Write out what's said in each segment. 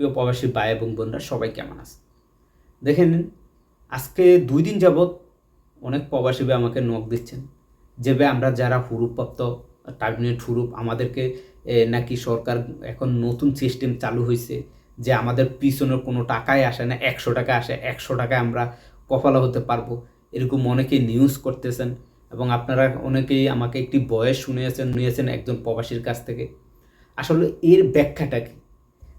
প্রিয় প্রবাসী ভাই এবং বোনরা, সবাই কেমন আছে? দেখে নিন, আজকে দুই দিন যাবৎ অনেক প্রবাসী ভাই আমাকে নখ দিচ্ছেন। যে ভাই, আমরা যারা হুরুপ্রাপ্ত টার্মিনেট হুরুপ, আমাদেরকে নাকি সরকার এখন নতুন সিস্টেম চালু হয়েছে যে আমাদের পিছনের কোনো টাকাই আসে না, একশো টাকা আসে, একশো টাকায় আমরা কপালা হতে পারব। এরকম অনেকেই নিউজ করতেছেন এবং আপনারা অনেকেই আমাকে একটি বয়স শুনিয়েছেন, নিয়েছেন একজন প্রবাসীর কাছ থেকে। আসলে এর ব্যাখ্যাটা কি?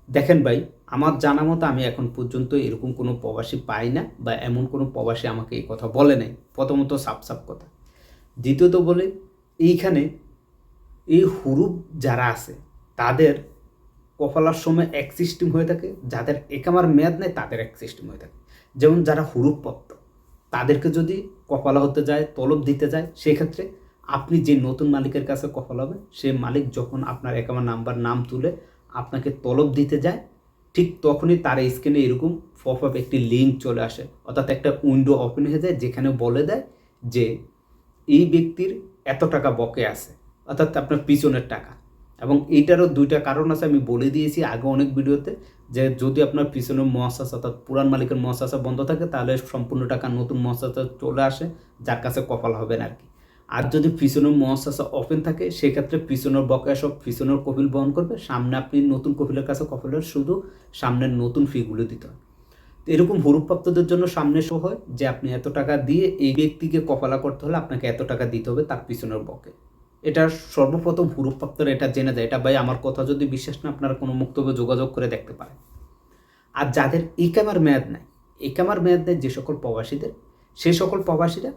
দেখেন ভাই, আমার জানা মতো আমি এখন পর্যন্ত এরকম কোনো প্রবাসী পাই না বা এমন কোনো প্রবাসী আমাকে এই কথা বলে নাই। প্রথমত সাপ সাপ কথা। দ্বিতীয়ত বলে, এইখানে এই হুরুপ যারা আছে, তাদের কপালার সময় এক সিস্টেম হয়ে থাকে, যাদের একামার মেয়াদ নেই, তাদের এক সিস্টেম হয়ে থাকে। যেমন যারা হুরুপ প্রাপ্ত তাদেরকে যদি কপালা হতে যায়, তলব দিতে যায়, সেক্ষেত্রে আপনি যে নতুন মালিকের কাছে কপাল হবে সেই মালিক যখন আপনার একামার নাম্বার নাম তুলে আপনাকে তলব দিতে যায়, ঠিক তখনই তার স্ক্রিনে এরকম পপ আপ একটি লিঙ্ক চলে আসে। অর্থাৎ একটা উইন্ডো ওপেন হয়ে যায় যেখানে বলে দেয় যে, এই ব্যক্তির এত টাকা বকে আছে। অর্থাৎ আপনার পিছনের টাকা। এবং এইটারও দুইটা কারণ আছে, আমি বলে দিয়েছি আগে অনেক ভিডিওতে যে, যদি আপনার পিছনের মহাশাস অর্থাৎ পুরান মালিকের মহাশাসা বন্ধ থাকে, তাহলে সম্পূর্ণ টাকা নতুন মহাশাসা চলে আসে, যার কাছে কপাল হবে না আর কি। আর যদি পিছনের মহাশাসা ওপেন থাকে, সেক্ষেত্রে পিছনের বকেয়া সব পিছনের কপিল বহন করবে। সামনে আপনি নতুন কপিলের কাছে কপিলের শুধু সামনের নতুন ফিগুলো দিতে হয়। তো এরকম হরুপ্রাপ্তদের জন্য সামনে শো হয় যে আপনি এত টাকা দিয়ে এই ব্যক্তিকে কপালা করতে হলে আপনাকে এত টাকা দিতে হবে তার পিছনের বকে। এটা সর্বপ্রথম হুরুপ্রাপ্তরা এটা জেনে যায়। এটা ভাই আমার কথা যদি বিশ্বাস না, আপনারা কোনো মুক্তব্য যোগাযোগ করে দেখতে পারেন। আর যাদের ইকামার মেয়াদ নাই ইকামার মেয়াদ নেয় যে সকল প্রবাসীদের সেই সকল প্রবাসীরা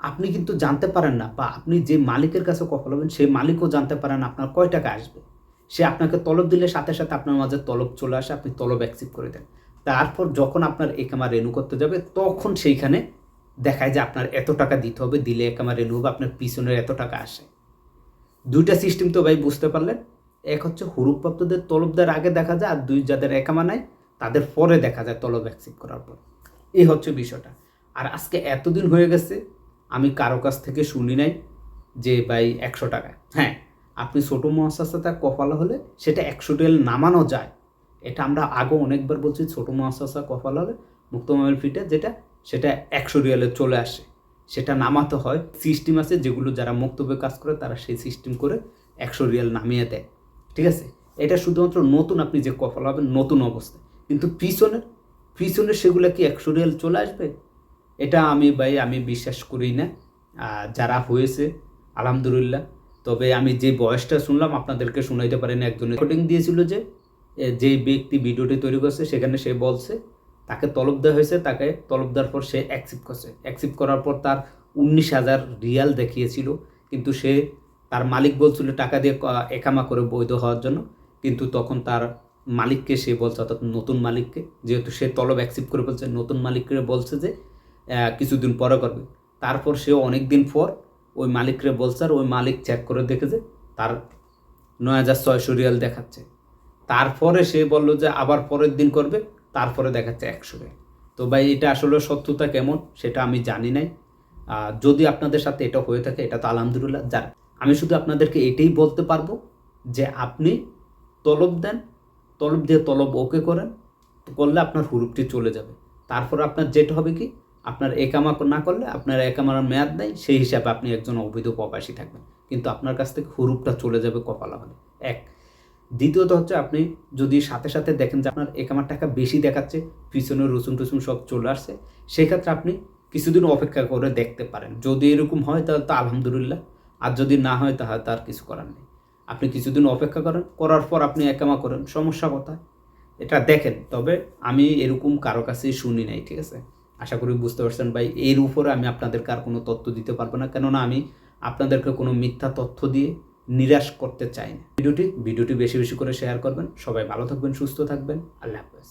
আপনি কিন্তু জানতে পারেন না বা আপনি যে মালিকের কাছে কপাল হবেন সেই মালিকও জানতে পারেন আপনার কয় টাকা আসবে। সে আপনাকে তলব দিলে সাথে সাথে আপনার মাঝে তলব চলে আসে, আপনি তলব অ্যাকসেপ্ট করে দেন। তারপর যখন আপনার একামা রেনু করতে যাবে, তখন সেইখানে দেখায় যে আপনার এত টাকা দিতে হবে, দিলে একামা রেনু হবে আপনার পিছনের এত টাকা আসে। দুইটা সিস্টেম তো ভাই বুঝতে পারলেন। এক হচ্ছে হুরুপ্রাপ্তদের তলবদের আগে দেখা যায় আর দুই যাদের একামা নাই, তাদের পরে দেখা যায় তলব অ্যাকসেপ্ট করার পর। এই হচ্ছে বিষয়টা। আর আজকে এতদিন হয়ে গেছে আমি কারও কাছ থেকে শুনি নাই যে ভাই একশো টাকা হ্যাঁ আপনি ছোটো মহাশাসাতে কপালা হলে সেটা একশো টেল নামানো যায়। এটা আমরা আগেও অনেকবার বলছি, ছোটো মহাশাসা কপালা হলে মুক্ত মোবাইল ফিটে যেটা, সেটা একশো রিয়ালে চলে আসে। সেটা নামাতে হয় সিস্টেম আছে, যেগুলো যারা মুক্তবে কাজ করে তারা সেই সিস্টেম করে একশো রিয়াল নামিয়ে দেয়। ঠিক আছে? এটা শুধুমাত্র নতুন আপনি যে কপাল হবেন, নতুন অবস্থায়। কিন্তু পিছনের পিছনের সেগুলো কি একশো রিয়াল চলে আসবে? এটা আমি ভাই, আমি বিশ্বাস করি না। যারা হয়েছে, আলহামদুলিল্লাহ। তবে আমি যে বয়সটা শুনলাম, আপনাদেরকে শোনাইতে পারেন, একজন রেকর্ডিং দিয়েছিল যে যে ব্যক্তি ভিডিওটি তৈরি করছে, সেখানে সে বলছে, তাকে তলব দেওয়া হয়েছে, তাকে তলব দেওয়ার পর সে অ্যাকসেপ্ট করছে। অ্যাকসেপ্ট করার পর তার উনিশ হাজার রিয়াল দেখিয়েছিল। কিন্তু সে তার মালিক বলছিল, টাকা দিয়ে একামা করে বৈধ হওয়ার জন্য। কিন্তু তখন তার মালিককে সে বলছে, অর্থাৎ নতুন মালিককে, যেহেতু সে তলব অ্যাকসেপ্ট করে বলছে, নতুন মালিককে বলছে যে কিছুদিন পরে করবে। তারপর সে অনেক দিন পর ওই মালিকরে বলছে আর ওই মালিক চেক করে দেখেছে তার নয় হাজার ছয়শো রিয়াল দেখাচ্ছে। তারপরে সে বলল যে আবার পরের দিন করবে, তারপরে দেখাচ্ছে একশো তো ভাই, এটা আসলে সত্যতা কেমন সেটা আমি জানি নাই। যদি আপনাদের সাথে এটা হয়ে থাকে, এটা তো আলহামদুলিল্লাহ যার। আমি শুধু আপনাদেরকে এটাই বলতে পারব যে আপনি তলব দেন, তলব দিয়ে তলব ওকে করেন, করলে আপনার হুরুপটি চলে যাবে। তারপর আপনার যেটা হবে কি আপনার একামা না করলে আপনার একামার মেয়াদ নেই, সেই হিসাবে আপনি একজন অবৈধ প্রবাসী থাকবেন। কিন্তু আপনার কাছ থেকে হুরুপটা চলে যাবে কপালা হলে এক। দ্বিতীয়ত হচ্ছে আপনি যদি সাথে সাথে দেখেন যে আপনার একামার টাকা বেশি দেখাচ্ছে, পিছনে রসুন টসুন সব চলে আসছে, সেক্ষেত্রে আপনি কিছুদিন অপেক্ষা করে দেখতে পারেন। যদি এরকম হয় তাহলে তো আলহামদুলিল্লাহ, আর যদি না হয় তাহলে তার কিছু করার নেই। আপনি কিছুদিন অপেক্ষা করেন, করার পর আপনি একামা করেন, সমস্যা কথা এটা দেখেন, তবে আমি এরকম কারও কাছেই শুনি নাই, ঠিক আছে? আশা করি বুঝতে পারছেন ভাই, এর উপরে আমি আপনাদেরকে আর কোনো তথ্য দিতে পারব না। কেননা আমি আপনাদেরকে কোনো মিথ্যা তথ্য দিয়ে নিরাশ করতে চাই না। ভিডিওটি ভিডিওটি বেশি বেশি করে শেয়ার করবেন। সবাই ভালো থাকবেন, সুস্থ থাকবেন। আল্লাহ হাফেজ।